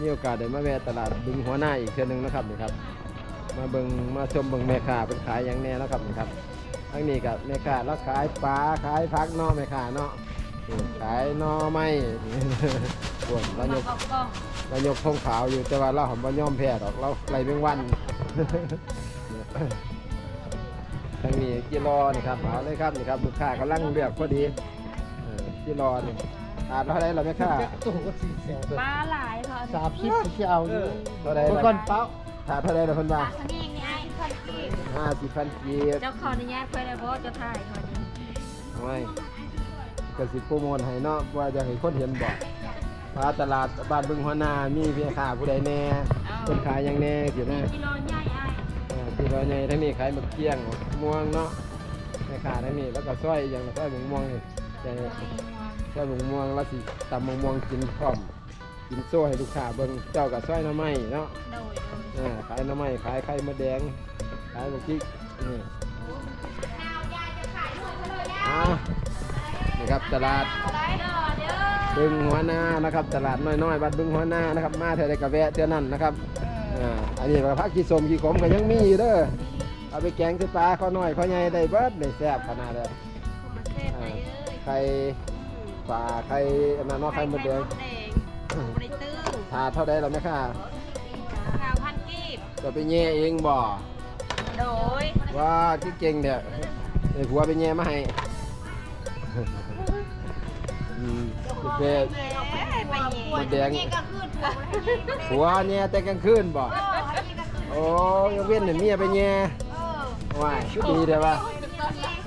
มีโอกาสได้มาแวะตลาดบึงหัวหน้าอีกเทื่อหนึงนะครับนี่ครับ มาเบิงมาชมเบิงแม่ค้าเป็นขายอย่างแน่แล้วครับนี่ครับทั้งนี้กับแม่ค้าแล้วขายปลาขายพักนาะแม่ค้าเนาะขายนอไม้บวนเรายกเรายกธงขาวอยู่แต่ว่าเราหอมบ่ยอมแพ้ดอกเราไล่เบงวันทั้งนี้กิโลนี่ครับเอาเลยครับนี่ครับลูกค้ากำลังเลือกพอดีกิโลนี่ อาดเท่าไรเราแม่ค้าตัวก็สี่แสนปลาหลายค่ะสามสิบที่เอาอยู่เท่าไรเมื่อก่อนเป้าถาดเท่าไรเราเพิ่นปว่าลาสนิงนี่ไอ้คนที่ห้าสิบพันกีบเจ้าขออนุญาตเพื่อนเลยเพราะว่าจะถ่ายคนนี้ทำไมกสิโปรโมทให้เนาะว่าจะให้คนเห็นบ่พาตลาดบ้านบึงหัวนามีเพียค้าผู้ใดแน่คนขายหยังแน่สินะกิโลใหญ่ไอ้เออที่เราใหญ่ทั้งนี้ขายมะเกี้ยงม่วงเนาะแม่ค้าทั้งนี้แล้วก็ซอยอย่างซอยหมูม่วงนี่ แต่ซอยหมูม่วงแล้วสิตำหมูม่วงกินพร้อมกินโซ่ให้ลูกค้าเบิ่งเจ้าก็ซอยหน้ำไม้เนาะโดยเออขายหน้ำไม้ขายไข่มดแดงขายบักพริกนี่อ่านี่ครับตลาดบึงหัวหน้านะครับ ตลาดน้อยๆบ้านบึงหัวหน้านะครับ มาเท่าไรกะแวะเท่านั้นนะครับอ่าอันนี้ก็พักขี้สมขี้ขมก็ยังมีอยู่เด้อเอาไปแกงใส่ปลาข้าวน้อยข้าวใหญ่ได้เบิดได้แซ่บขนาดเลยไข่ ปลาไข่อันนั้นเนาะไข่มดแดงแดงบริตื้อถาดเท่าใดเราไหมค่ะข้าวพันกีบจะไปแย่เองบ่โดยว่าที่เก่งเนี่ยไอ้ผัวไปแย่มาให้อืมสิเปไปมดแดงก็ขึ้นผัวแย่แต่กลางคืนบ่โอ้ยกเว้นเนี่ยเมียไปแย่ว้ายชุดดีเด้อวะ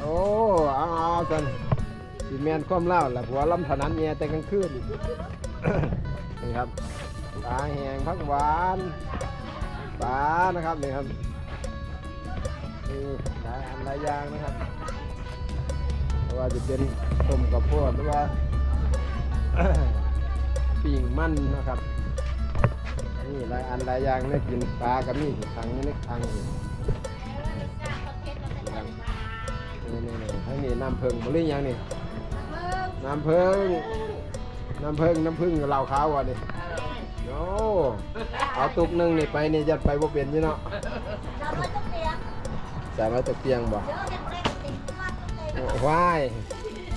โอ้เอาเอากัน สิแมนความเล่าแหละผัวลำถนันแย่แต่กลางคืนนี่ครับปลาแหงผักหวานปลานะครับนี่ครับนี่หลายอันหลายอย่างนะครับเพราะว่าจะเป็นต้มกับพวดหรือว่าปิ่งมันนะครับนี่หลายอันหลายอย่างเนี่ยกินปลากับมีดทังนี่นึกทังนี่นี่นี่ทั้งนี้น้ำเพิงบริยังนี่ น้ำเพิงน้ำเพิงน้ำพึ่งเหล้าขาวก่อนนี่โอ้เอาตุกนึงนี่ไปนี่จะไปบ่เป็นใช่เนาะสามารถตะเกียงบ่ว้าย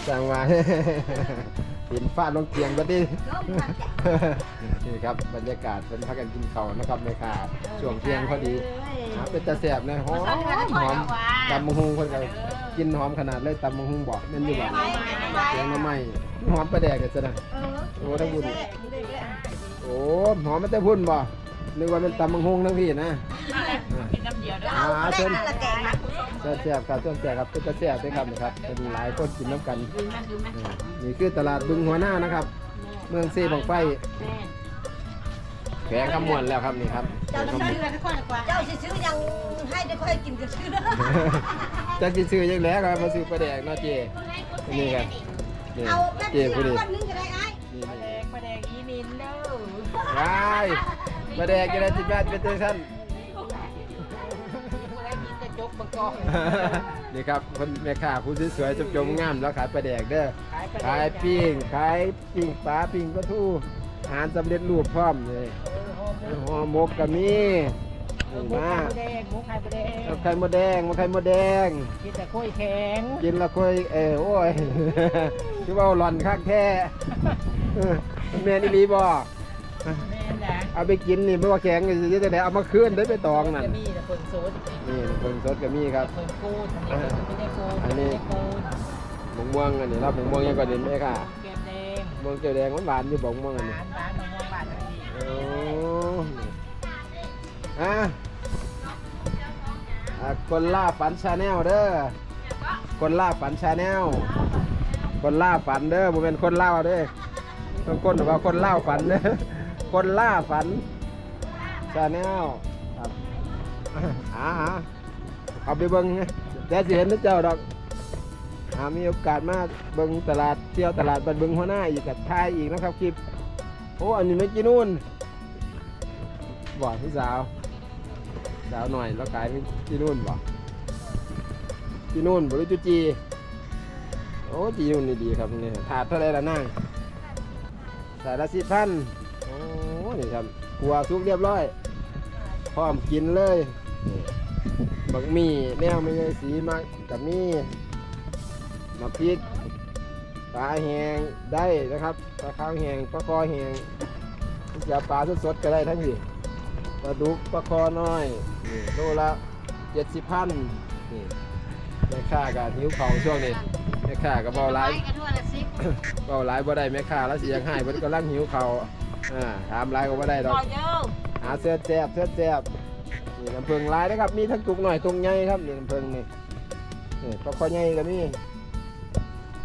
สั่งมาหินฟาดลงเตียงก็ดินี่ครับบรรยากาศเป็นพักกันกินข้าวนะครับแม่ค้าช่วงเที่ยงพอดีเป็นตาแสบนะหอมหอมตำมะฮุงคนก็ กินหอมขนาดเลยตำมะฮุงบอกแม่นอยู่บ่เสียงน้ำไหม้หอมประแดกเลยจ้ะนะโอ้ทั้งบุญโอ้หอมไม่แต่พุ่นบ่นึกว่าเป็นตำมะฮุงทั้งพี่นะกินน้ำเดียวด้วยอ่าเชิญเชิญแสบครับเชิญแสบครับเป็นตาแสบด้วยครับนะครับเป็นหลายคนกินน้ำกันดูไหมดูไหมอ่านี่คือตลาดบึงหัวหน้านะครับ เมืองเซ่บังไฟ แม่แขวงคำมวนแล้วครับนี่ครับเจ้าแขวงคำมวนเจ้าสิซื้อยังให้ได้ค่อยกินก็ซื้อจักสิซื้อยังแล้วครับมาซื้อปลาแดกเนาะเจนี่ครับนี่เอาแป๊บเจเดียวผู้นี้วันนึงก็ได้ไอ้นี่ปลาแดนี่งปลาแดงอีมินเด้อว้ายปลาแดกจะได้จิบแปดเป็นเตชั่นได้มีแต่จกบังกอกนี่ครับคนแม่ค้าผู้สวยๆจมๆงามแล้วขายปลาแดกเด้อ ขายปลาแดงขายปิ้ง ขายปิ้งปลาปิ้งปลาทูอาหารสำเร็จรูปพร้อมเลย ห่อหมกก็มีนี่หมูมาไข่ปลาแดงหมูไข่ปลาแดงเอาไข่มดแดงมาไข่มดแดง กินแต่กล้วยแข็งกินและค่อยเออโอ้ย คือว่าหล่อนคักแท้เออแม่นี่รีบ่แม่นแหละเอาไปกินนี่ไม่ว่าแข็งจะจะได้เอามาคืนได้ไปตองนั่น จะมีแต่คนโซดนี่เพิ่งสดก็มีครับ คนกูดอันนี้ไม่ได้กูดอันนี้ ไม่ได้กูดหมงม่วงอันนี้รับหมงม่วงยังก่อนเด่นไหมค่ะแก้มแดงม่วงเกียวแดงหวานๆอยู่บอกม่วงหอันนี้วานหวานมะม่วงหวานอันนี้โอ้ อะอะคนล่าฝันชาแนลเด้อคนล่าฝันชาแนลคนล่าฝันเด้อบ่เป็นคนเล่าเด้อต้องคนหรือว่าคนเล่าฝันเด้อคนล่าฝันชาแนลครับอ่าเอาไปเบิ่งแต่สิเห็นนะเจ้าดอกอามีโอกาสมาเบิ่งตลาดเที่ยวตลาดบันเบิ่งหัวหน้าอีกกับทายอีกนะครับคลิปโอ้อันนี้ไม่กินนู่นบอกพี่สาว สาวหน่อยแล้วขายไม่กินนู่นบอกกินนู่นบริจุจีโอ้จีนู่นนี่ดีครับนี่ถาดเท่าไรละนั่งถาดละสิบพันโอ้นี่ครับครัวสุกเรียบร้อย พร้อมกินเลยนี่บักมี่แนวไม่ใช่สีมักกับมี่มาพริกปลาแหงได้นะครับปลาขาวแหงปลาคอแหงจะปลาสดๆก็ได้ทั้งนี้ปลาดุกปลาคอน้อย นี่โลละเจ็ดสิบพันนี่แม่ค้ากับหิวของช่วงนี้แม่ค้ากับเบาไลายกระทั่วละสิบเบาหลายบ่ได้แม่ค้าแล้วสิยังให้เพิ่นกำลังหิวเขาวอ่าถามหลายก็บ่ได้ดอก ต่อเยอะหาเสื้อแจ๊บเสื้อแจ๊บนี่น้ำผึ้งหลายนะครับ มีทั้งตุกหน่อยตุกใหญ่ครับนี่น้ำผึ้งนี่นี่ปลาคอใหญ่ก็มี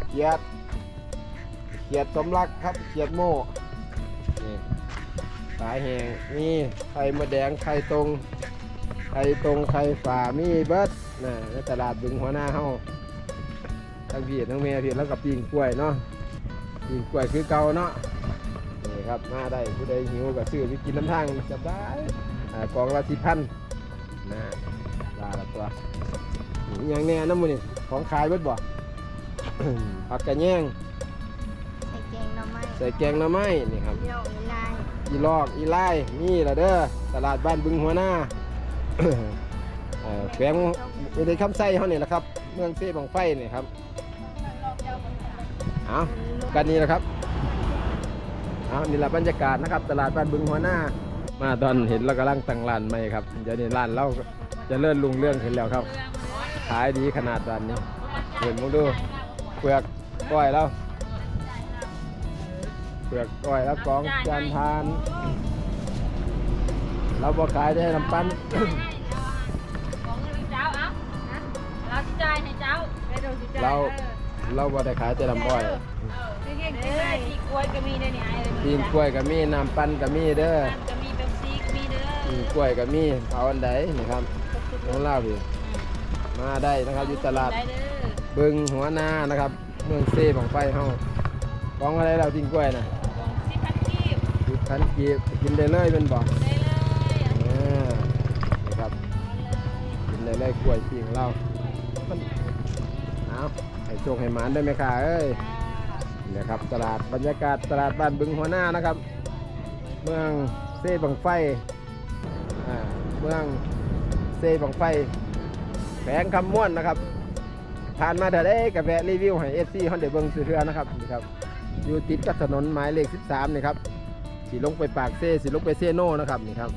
เขียดเขียดสมรักครับเขียดโม่นี่สายแหงมีไข่มดแดงไข่ตรง ไข่ตรงไข่ฝามีเบิดนะในตลาดบึงหัวหน้าเฮาทั้งพี่ทั้งแม่พี่แล้วกับปีงกล้วยเนาะปีงกล้วยคือเก่าเนาะนี่ครับมาได้ผู้ใดหิวก็ซื้อไปกินน้ำทางสบายอ่ากล่องละสิพันนะลาละตัวอหย่างแน่น้ำมันนี่ของขายเบิดบ่ผักกระแยงใส่แกงหน่อไม้ใส่แกงหน่อไม้นี่ครับเดี่ยวอีลายอีลอกอีไล่นี่ละเด้อตลาดบ้านบึงหัวหน้า เอ่อแขวงอยู่ในคำไส้เขานี่แหละครับ เมืองเซ่บังไฟนี่ครับเอากันนี้แหละครับเอานี่แหละบรรยากาศนะครับ ตลาดบ้านบึงหัวหน้า มาตอนเห็นเรากำลังตั้งร้านใหม่ครับเดี๋ยวนี้ร้านเราจะเลื่อนลุงเรื่องขึ้นแล้วครับ ขายดีขนาดร้านนี้เห็นมึงดูเปลือกก้อยแล้วเปลือกก้อยแล้วกองจานทาน เราบอขายได้น้ำปั้นของเงินเจ้าเอ้าเราจะจ่ายให้เจ้าได้ดูสิจ่ายเราเราบอได้ขายแต่น้ำอ้อยเออที่กล้วยก็มีได้นี่ไอ้เลยปีนกล้วยก็มีน้ำปั้นก็มีเด้อมันก็มีเป๊ปซี่ก็มีเด้อปีนกล้วยก็มีเอาอันใดนี่ครับน้องเล่าพี่มาได้นะครับอยู่ตลาดได้เด้อบึงหัวนานะครับ เมืองเซ่ของไฟเฮาของอะไรเราปีนกล้วยนะของสิพันกีบหยุดพันกีบกินได้เลยเป็นบ่ได้ ได้กล้วยปีงเรามันเอาให้โชคให้หมานได้ไหมค่ะเอ้ยเนี่ยครับตลาดบรรยากาศตลาดบ้านบึงหัวหน้านะครับ เมืองเซ่บังไฟอ่าเมืองเซ่บังไฟแฝงคำม่วนนะครับผ่านมาเถอะได้กับแวะรีวิวให้เอฟซีฮอนเดเบิงสือเทือนะครับนี่ครับอยู่ติดกับถนนหมายเลข 13นี่ครับสีลงไปปากเซ่สีลงไปเซโนนะครับนี่ครับ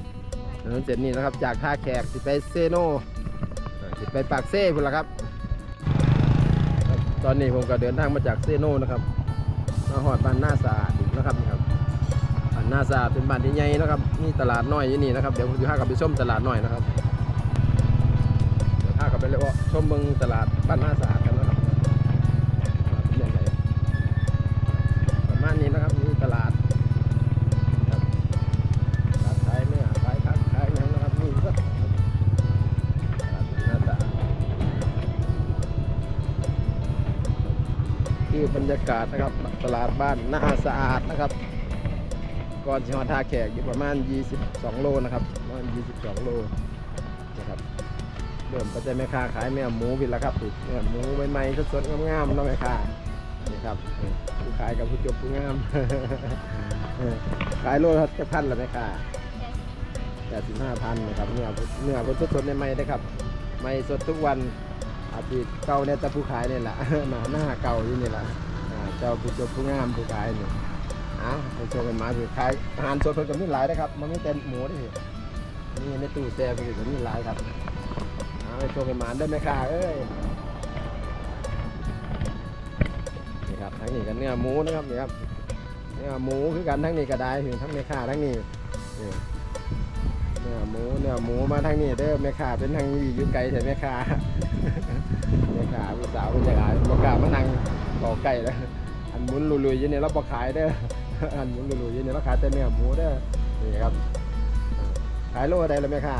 ถนนเส้นนี้นะครับจากท่าแขกสิไปเซโน่ สิไปปากเซ่พุ่นละครับ ตอนนี้ผมก็เดินทางมาจากเซโนนะครับมาหอดบ้านหน้าสะอาดนะครับนี่ครับบ้านหน้าสะอาดเป็นบ้านที่ใหญ่นะครับมีตลาดน้อยอยู่นี่นะครับเดี๋ยวผมจะพากับไปชมตลาดน้อยนะครับเดี๋ยวพากับไปเลยว่าชมเมืองตลาดบ้านหน้าสะอาดกันนะครับว่านยังไงประมาณนี้นะครับากาศนะครับ ตลาดบ้านหน้าสะอาดนะครับก่อนชิฮอดท่าแขกอยู่ประมาณ 22 โลนะครับประมาณ 22 โลนะครับเริ่มก็จะแม่ค้าขายแม่หมูผิดแล้วครับแม่หมูใหม่ๆสดๆงามๆน้องแม่ค้านี่ครับผู้ขายกับผู้จบผู้งามขายโลละจะพันละแม่ค้าแต่สิบห้าพันนะครับเนื้อเนื้อเป็นสดๆใหม่ๆนะครับใหม่สดทุกวันอาทิตย์เก่าเนี่ยแต่ผู้ขายเนี่ยแหละหน้าหน้าเก่าอยู่นี่แหละ เจ้าผู้จบผู้งามผู้ขายนี่อ้าไปโชว์กันมาคือขายอาหารสดเพิ่นก็มีหลายนะครับ มันไม่เป็นหมูเด้อนี่ในตู้แช่เพิ่นก็มีหลายครับเอาไปโชว์กันมาได้ไหมค่ะเอ้ยนี่ครับทั้งนี้กันเนื้อหมูนะครับนี่ครับเนื้อหมูคือกันทั้งนี้ก็ได้ถึงทั้งแม่ค้าทั้งนี่เนื้อหมูเนื้อหมูมาทั้งนี้เด้อแม่ค้าเป็นทางนี้อยู่ไกลแต่แม่ค้าบรรยาผู้สาวบรรยากาศบรรยากาศมานั่งขอไก่แล้ว อันหมุนลุยๆอยี่นี่เราบ่ขายเด้ออันหมุนลุยๆอยี่นี่เราขายแต่เนื้อหมูเด้อนี่ครับ ขายโลได้แล้วไหมค่ะ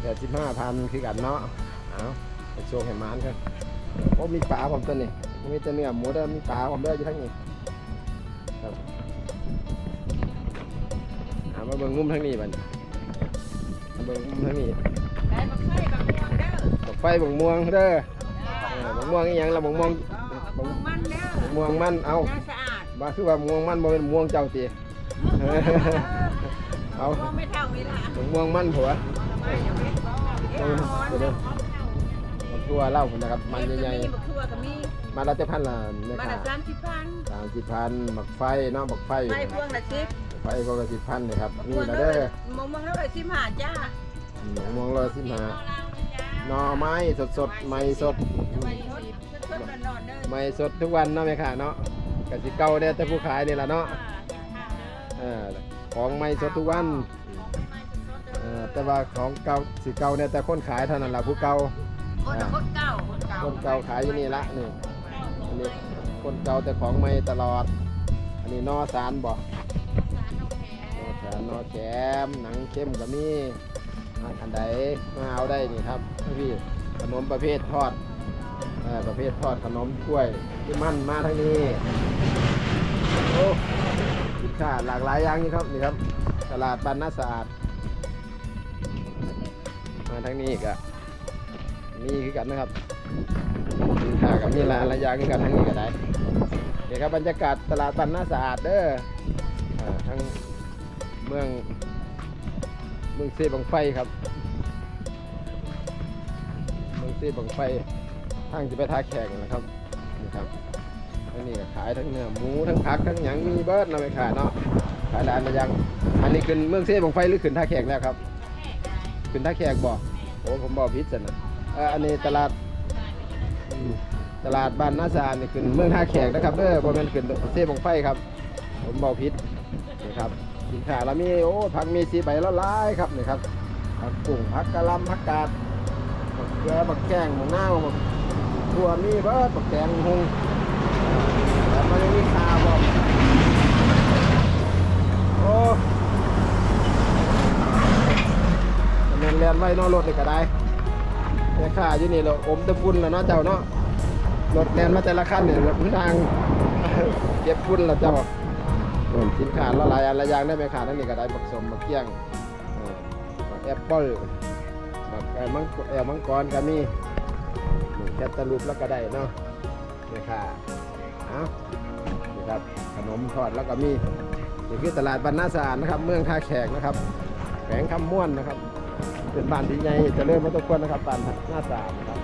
แปดสิบห้าพันคือกันเนาะเอาไปโชว์ให้หมานครับโอ้มีปลาผมตัวนี้มีแต่เนื้อหมูเด้อมีปลาผมเด้ออยู่ทั้งนี้ครับเอามาเบิ่งมุมทั้งนี้บัดนมาเบิ่งมุมทั้งนี้ได้บักไส้บักม่วงเด้อดอกไฟบงม่วงเด้อเออบักม่วงอีหยังละบักม่วงบักม่วง มันเด้อบักม่วงมันเอาน่าสะอาดมาคือว่าม่วงมันบ่เป็นม่วงเจ้าติเอา ไม่เท่าเวลาถุงม่วงมั่นผัวเออเดี๋ยวเดี๋ยวมันทั่วเล่าผมนะครับ มันใหญ่บักทั่วก็มีๆมาแล้วจะพันละเนี่ยมาค่ะละสามสิบพันสามสิบพันหมักไฟเนาะหมักไฟ ไม่พวงละสิบไฟก็ละสิบพันเลยครับพนี่วงนะละเด้อมองมองแล้วเลยสิบห้าจ้าอืมมองรอสิมาหน่อไม้สดสดๆใหม่สด ไม่สดสดๆ ร้อนๆเด้อใหม่สดทุกวันเนาะแม่ค่ะเนาะกสิเก่าเนี่ยแต่ผู้ขายนี่แหละเนาะเออของใหม่สดทุกวันเออแต่ว่าของเก่าสิเก่าเนี่ยแต่คนขายเท่านั้นแหละผู้เก่าคนละคนเก่าคนเก่าคนเก่าขายอยู่นี่ละนี่อันนี้คนเก่าแต่ของใหม่ตลอด อันนี้นอสารบ่นอสารนอแขมหนังเข้มก็มีอันอันใดมาเอาได้นี่ครับพี่ขนมประเภททอดเอ่อ ประเภททอดขนมกล้วยที่มั่นมาทางนี้โอ้สินค้าหลากหลายอย่างนี่ครับนี่ครับ ตลาดบ้านนาสะอาด มาทางนี้ก็มีคือกันนะครับสินค้ากับนี่ละระยะคือกันทั้งนี้ก็ได้เดี๋ยวครับบรรยากาศตลาดบ้านนาสะอาดเด้ออทั้งเมืองเมืองเซบังไฟครับเมืองเซบังไฟ ทางจะไปท่าแขกนะครับนี่ครับทั้งนี้ก็ขายทั้งเนื้อหมูทั้งผักทั้งหยังมีเบิร์ดเราไปขายเนาะขายร้านระยัง อันนี้ขึ้นเมืองเซบังไฟหรือขึ้นท่าแขกแล้วครับ ขึ้นท่าแขกบ่โอ้ผมบอกพิษนะเอ่ออันนี้ตลาดอืมตลาดบ้านนาสานนี่ขึ้นเมืองท่าแขกนะครับเด้อบ่แม่นขึ้นเซ่บงไฟครับ ผมบอกผิดนี่ครับสินค้าเรามีโอ้ผักมีสีใบละลายครับนี่ครับผักกุ้งผักกะหล่ำผักกาดผักเกลือผักแกงผักนาวผัก ถั่วมีเบิดผักแกงหงแล้วมันยังมีขาบ่โอ้มันแมนเรียนไว้นอกรถเลยก็ได้แม่ค้าอยู่นี่เราอมตะฝุ่นแล้วเนาะเจ้าเนาะรถแลนมาแต่ละคันเนี่ยรถทางเก็บฝุ่นแล้วเจ้าโน่นสินค้าละลายอันละยางได้แม่ค้าทั้งนี้ก็ได้บักสมบักเกี้ยงบักแอปเปิ้ลบักไอ้มังแอลมังกรก็มี แคตตาลูปแล้วก็ได้เนาะแม่ค้าเอานี่ครับขนมทอดแล้วก็มีนี่คือตลาดบรรณาสารนะครับ เมืองท่าแขกนะครับแขวงคำม่วนนะครับ เป็นบ้านที่ใหญ่จะเริ่มมาทุกคนนะครับบ้านหน้าสามนะครับ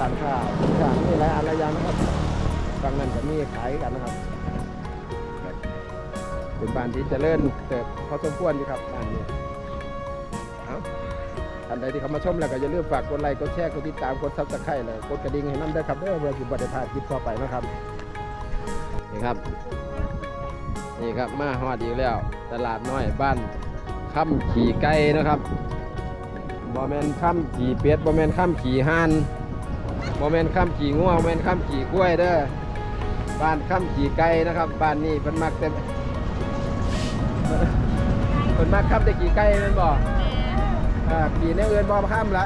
ร้านค้าสินค้ามีหลายอันหลายอย่างนะครับฝั่งนั้นก็มีขายกันนะครับ เป็นบ้านที่เจริญเติบพอสมควรอยู่ครับบ้านนี้เอา อันใดที่เขามาชมแล้วก็อย่าลืมฝากกดไลค์กดแชร์กดติดตามกดซับสไครต์เลยกดกระดิ่งให้น้ำด้วยครับเด้อเพื่อสิบได้พลาดคลิปต่อไปนะครับนี่ครับ นี่ครับมาฮอดอีกแล้ว ตลาดน้อยบ้านค่ำขี่ไก่นะครับบ่แมนค่ำขี่เป็ดบ่แมนค่ำขี่ห่านบ่แมนค่ำขี่ง่วบ่แมนค่ำขี่กล้วยเด้อบ้านค่ำขี่ไก่นะครับบ้านนี้เพิ่นมักแต่เพิ่นมักค่ำแต่ขี่ไก่แม่นบ่ อ่าขี่แนวอื่นบ่ค่ำละ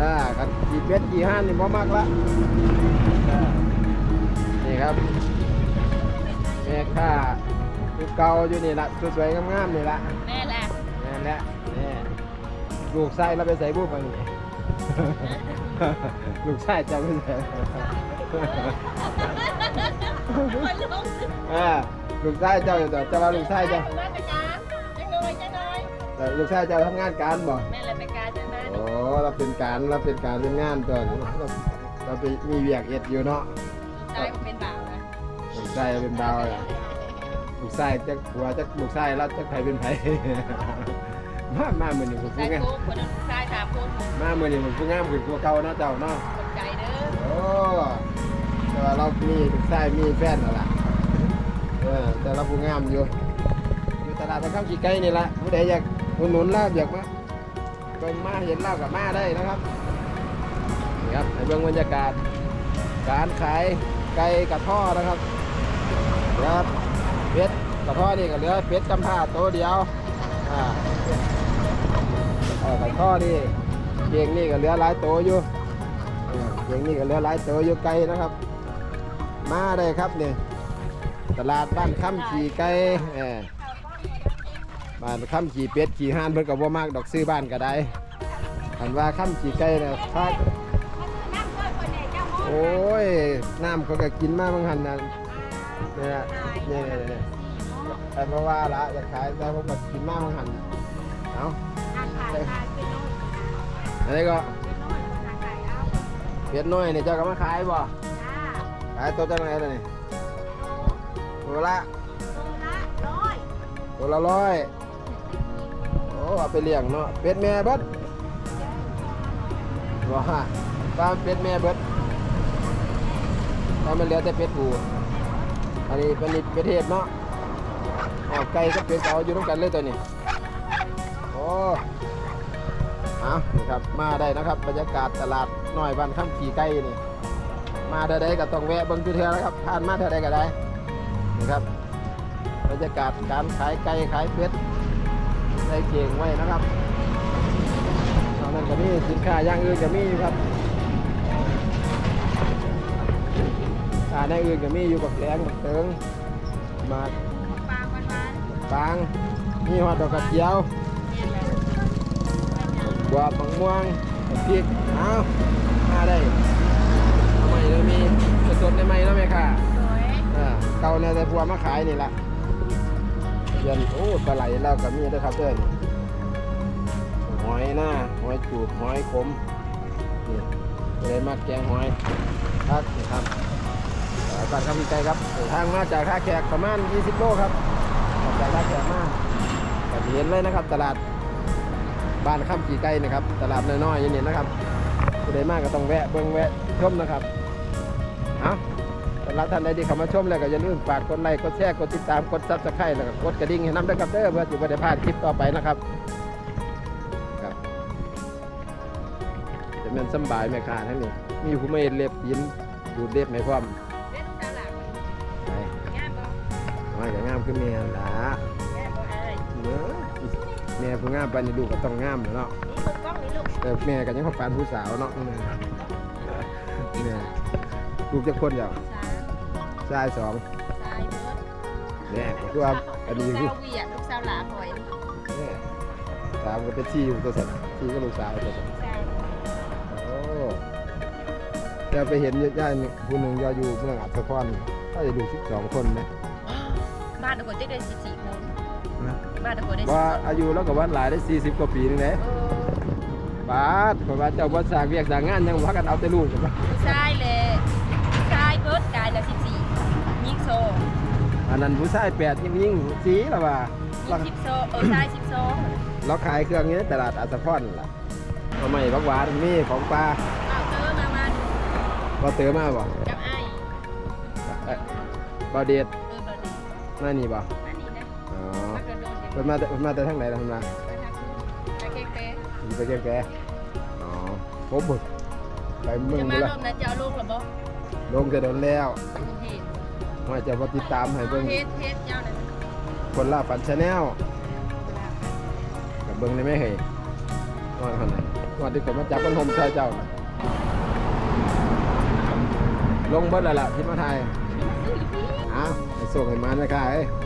อ่าคันขี่เป็ดขี่ห่านนี่บ่มักละอ่านี่ครับแม่ค้าคือเก่าอยู่นี่ละสวยๆงามๆนี่ละแม่แหละนั่นแหละนี่ลูกไส้เราไปใส่บุ้ไปนี่ ลูกไส้จะไปใส่อ่าลูกไส้เจ้าอยู่ต่อจะว่าลูกไส้เจ้ามาไป แต่ลูกไส้เจ้าทำงานการบ่แม่เลยไปการจังเลยโอ้เราเป็นการเราเป็นการเป็นงานตัวนี้เราเราไปมีเวียกเอ็ดอยู่เนาะใจก็เป็นบ่าวนะลูกไส้เป็นดาวอะลูกไส้จะหัวจะลูกไส้แล้วจะใครเป็นไผ มามาเหมือนอยู่กับใจผู้งามโค้งคนชายสามคนมาเหมือนอยู่กับผู้งามคือผู้เก่าเนาะเจ้าเนาะสนใจเด้อโอ้แต่ว่าเรามีลูกไส้มีแฟนแล้วล่ะเออแต่เราผู้งามอยู่ อยู่ตลาดตะข้ามขี้ไก่นี่ละผู้ใดอยาก อุดหนุนลาบอยากมาเป็นมาเห็นลาบกับมาได้นะครับนี่ครับในเบื้องบรรยากาศ การขายไก่กระท่อนะครับครับเป็ดกระท่อนี่ก็เหลือเป็ดจำพาตัวเดียวอ่ากระท่อนี่เก่งนี่ก็เหลือหลายตัวอยู่เออเก่งนี่ก็เหลือหลายตัวอยู่ไก่นะครับ มาได้ครับนี่ตลาดบ้านค่ำขี่ไก่เข้านคำขี่เป็ดขี่ห่านเพิ่นก็บ่มากดอกซื้อบ้านก็ได้อันว่าค่ำขี่ไก่เนี่ยฟากโอ้ยน้ำเขาก็กินมากบางหันนะเนี่ยเนี่ยเนี่ยเนี่ยแต่เพราะว่าละอยากขายแต่ผมก็กินมากมันหันเอาทานายขายเป็นน้อยอันนี้ก็เป็นน้อยเน้อยเจ้าก็มาขายบ่ขายตัวเจังไหนตัวนี้ตัวละโตละร้อยตัวละร้อย เอาไปเลี้ยงเนาะเป็ดแม่เบิดบ่ฮะปลาเป็ดแม่เบิดถ้ามันเหลือแต่เป็ดผูอันนี้เป็นนี่เป็ดเทศเนาะเอาไก่กับเป็ดเอาอยู่ร่วมกันเลยตัวนี้โอ้เอาครับมาได้นะครับบรรยากาศตลาดน้อยบ้านข้ามขี่ไก่นี่มาเท่าใดก็ต้องแวะเบิ่งทุเทื่อแล้วครับผ่านมาเท่าใดก็ได้นี่ครับบรรยากาศการขายไก่ขายเป็ด ใส่เก่งไว้นะครับนอกนั้นก็มีสินค้าอย่างอื่นก็มีอยู่ครับอ่าในอื่นก็มีอยู่กับแหลงกับเติงหมากปางวันวันฟางมีหอดดอกกระเจียวเนี่ยแหละบัวบางม่วงกับพริกเอามาได้เอาใหม่เลยมีสดๆในใหม่แล้วไหมค่ะสวยอ่าเก่าในแต่พัวมาขายนี่ละเยนโอ้ปลาไหลเรากับมีด้วยครับเด้อนหอยหน้าหอยจูบหอยขมนี่เลยมาแกงหอยครับนี่ครับเอ่อบ้านข้าวพี่ไก่ครับทางมาจากท่าแขกประมาณ 20 โลครับออกจากท่าแขกมาก็สิเห็นเลยนะครับ ตลาดบ้านข้ามขี่ไก่นะครับ ตลาดน้อยๆอย่างนี้นะครับผู้ใดมากก็ต้องแวะเบิ่งแวะชมนะครับ รับท่านใดที่เข้ามาชมแล้วก็อย่าลืมฝากกดไลค์กดแชร์กดติดตามกดซับสไครต์แล้วก็กดกระดิ่งให้น้ำด้วยครับเด้อเพื่อจะไม่ได้พลาดคลิปต่อไปนะครับครับจะเป็นสบายแม่ค้าทั้งนี้มีผู้ไม่เล็บยินดูดเล็บไม่พร้อมเล่นลูกสาวหลักไปงามบ่ไม่ก็งามคือแม่ล่ะแม่บ่เอ้ยเนื้อแม่ผู้งามไปานนี้ดูก็ต้องงามหล้วเนาะนี่ลูกกล้องนี่ลูกแต่แม่ก็ยังขอปานผู้สาวเนาะแม่แม่ลูกจะคนเดียวสาม ชายสองสายเบิร์ดแม่คือว่าอันนี้ลูกคือสาวเวียดลูกสาวหลาคอยเนี่ยสามก็เป็นที่อยู่ตัวสัตว์ที่ก็ลูกสาวตัวสัตว์ใช่โอ้จะไปเห็นญาติผู้หนึ่งยออยู่เมืองอัศพรถ้าจะดูสิบสองคนนะบ้านตะโกนจะได้สิบสี่คนบ้านตะโกนได้ว่าอายุแล้วก็วันหลายได้สี่สิบกว่าปีนึงเลยบาดเพราะว่าเจ้าบ่สร้างเวียกสร้างงานยังว่ากันเอาแต่ลูกกันปะใช่เลยใช่เบิร์ดกายละสิบสี่ยิงโซ อันนั้นผู้ชายแปดยิ่งยิ่งสีแล้วว่ายิงสิบโซเออใช่สิบโซเราขายเครื่องนี้ในตลาดอัศพรล่ะเอาไม่บักหวานมีของปลาเอาเตอร์มามาดูบ่เติมมาบ่กับไอ้เอ้ยบ่เด็ดเออเบิร์ดนั่นนี่บ่อันนี้นะอ๋อมากระโดดเพิ่นมาแต่เพิ่นมาแต่ทางไหนล่ะเพิ่นมาไปทางคุณตะเกงเป๊ะอยู่ไปแก่แกอ๋อผมบึกไปเมืองจะไปมาละรวมนะจะเอาลูกหรือบ่ลงจะโดนแล้วเฮ็ด ว่าจะมาติดตามให้เบิ่งเฮ็ดเฮ็ดเจ้าน่ะคนล่าฝันชาแนลกับเบิ่งได้ไหมเฮ้ยว่าขนาดว่าที่ผมมาจับคนหมชายเจ้าน่ะลงเบิดแล้วล่ะที่มาไทยอ้าวไปส่งให้มันนะค่ะเอ้ยเอ